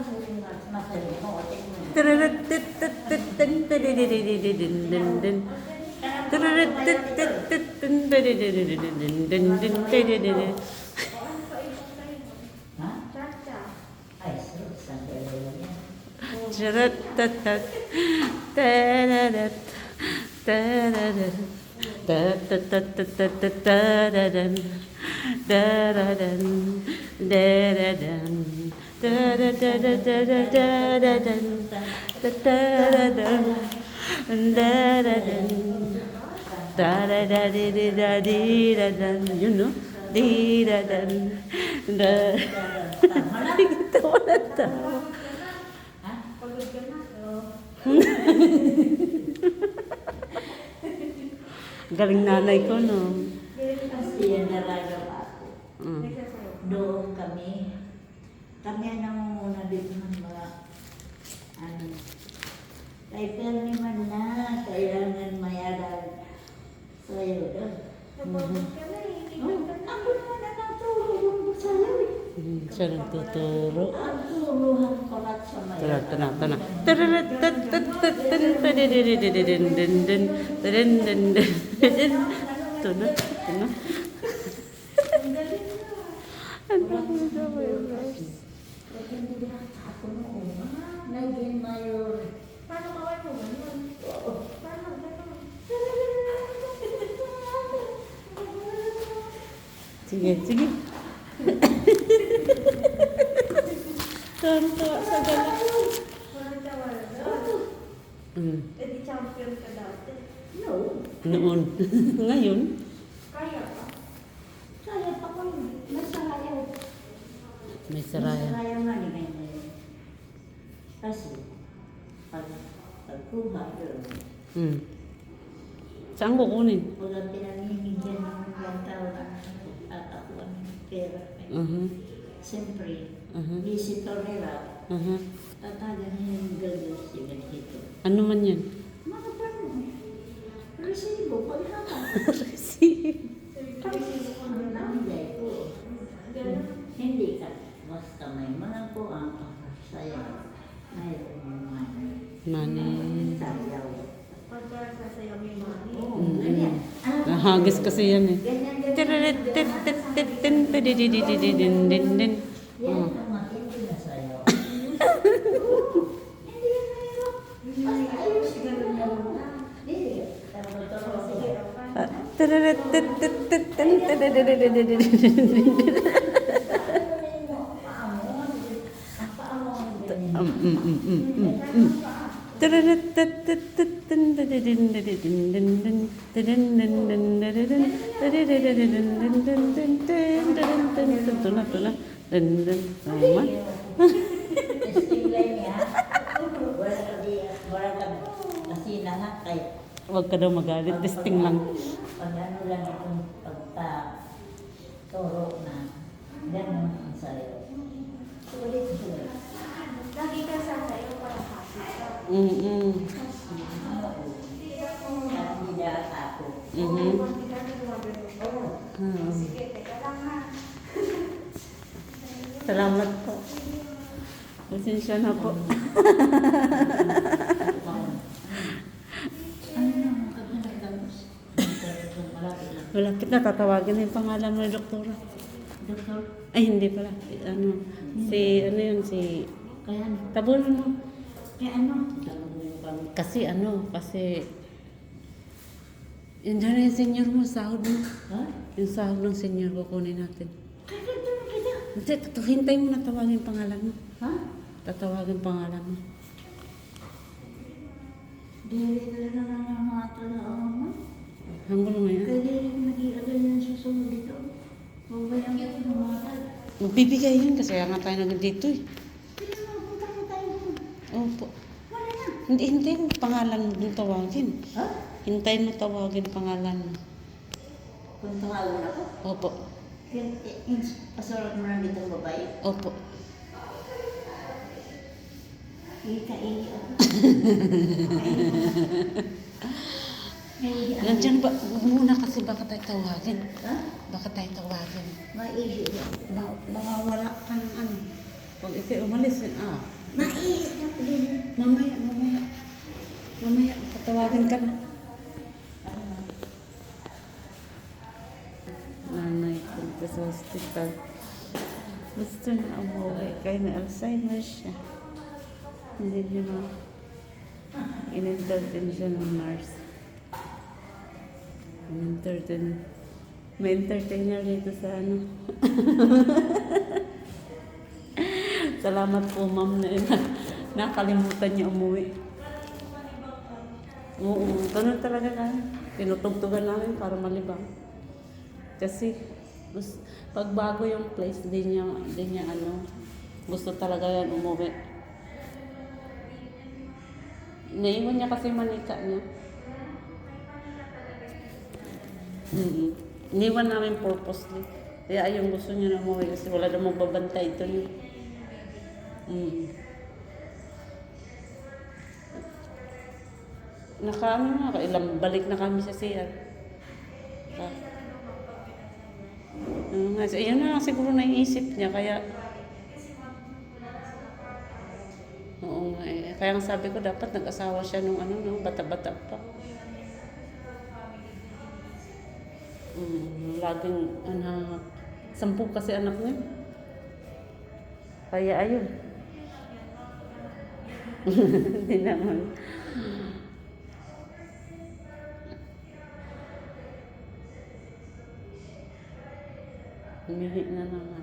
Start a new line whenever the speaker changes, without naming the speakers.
Da da da da da da Yun, no? Di-da-dan. Da. Nakikita ko na tawa. Galing nanay ko, no?
Galing nanay
ko,
no? Kami ang nangunguna dito ng mga ano. Kay Perni man na, kailangan mayaran sa'yo. Oh, ako naman ang natulong ko sa'yo eh.
Mm, Siya nagtuturo.
Ang turuhan ko lahat sa
Tara, tara, tara. Nag-hindi din
ako noon. Ah, naging mayor.
Paano kawal mo ganun?
Oo.
Paano ganun?
Sige, sige. Tonto sa
galak.
Mm.
Eh, champion ka dati.
No.
Noon. Ngayon.
മിസ്രായം
hmm. Sanggup kunin.
Wala mm-hmm. pinamimigyan mm-hmm. ng bata.
Uh-huh. Uh-huh.
visitor nila.
Uh-huh. Mm-hmm.
Tatagan niya yung gagas, yung
gitu.
man? Ah,
Nahagis kasi yan eh.
Ganyan,
Ito Huwag ka daw magalit. Testing lang.
Pag ano lang itong pagpa-toro na, ganun ang sayo. Ulit-ulit.
Lagi ka sa gumagano.
Oo.
Hmm. Salamat po. Pasensya na po.
Ano? Malapit
na tatawagin na yung pangalan mo, doktora.
Doktor,
Ay, hindi pala. Ano, si, ano yun, si...
kaya?
Tabunan mo.
Kaya ano? Mo yung.
Kasi ano, kasi... Yun dyan na yung senior mo, sahod mo.
Ha?
Yung sahod ng senior, natin.
Kaya ganun kita.
Hindi, tatu- hintay mo na tawagin yung pangalan mo.
Ha?
Tatawagin pangalan mo.
Dili na lang ang mga tao mo.
Hanggang ngayon.
Kaya dili nag-iagay na sa sunod dito. Babayang ko ng mga tao.
Magbibigay yun kasi kaya nga tayo nandito eh.
Kaya mapunta mo tayo doon.
Opo.
Wala na.
Hindi, hintayin mo pangalan mo tawagin.
Ha?
Hintayin mo tawagin pangalan mo.
Kung tumawag ako,
Opo.
pasulat mo lang dito babae.
Opo.
Ika-i ako. Ako.
Nandiyan ba? Muna kasi baka tayo tawagin.
Ha?
Baka tayo tawagin.
Maihi ako.
Ba baka wala ka ng ano. Pag ikaw umalis, ah,
Po din.
mamaya, mamaya. Mamaya, patawagan ka na. Nanay, punta sa hospital. Gusto na umuwi, kaya na Alzheimer siya. Hindi niya ma... In-entertain siya ng nurse. In-entertain. May entertainer dito sa ano. Salamat po, ma'am, na nakalimutan niya umuwi. Oo, ganun talaga kami. Tinutugtugan namin para malibang. Kasi, pag bago yung place, di niya, di niya ano, gusto talaga yan umuwi. Naiwan niya kasi manika niya. Mm Iniwan namin purposely. Kaya yung gusto niya na umuwi kasi wala namang babantay ito niya. Mm. Naka ano na, ilang balik na kami sa CR. Ah. So, yun na lang siguro naiisip niya, kaya... Oo nga eh. Kaya nga sabi ko, dapat nag-asawa siya nung ano, nung bata-bata pa. Mm, laging anak. Sampu kasi anak niya. Kaya ayun. Hindi naman. Umihi na naman.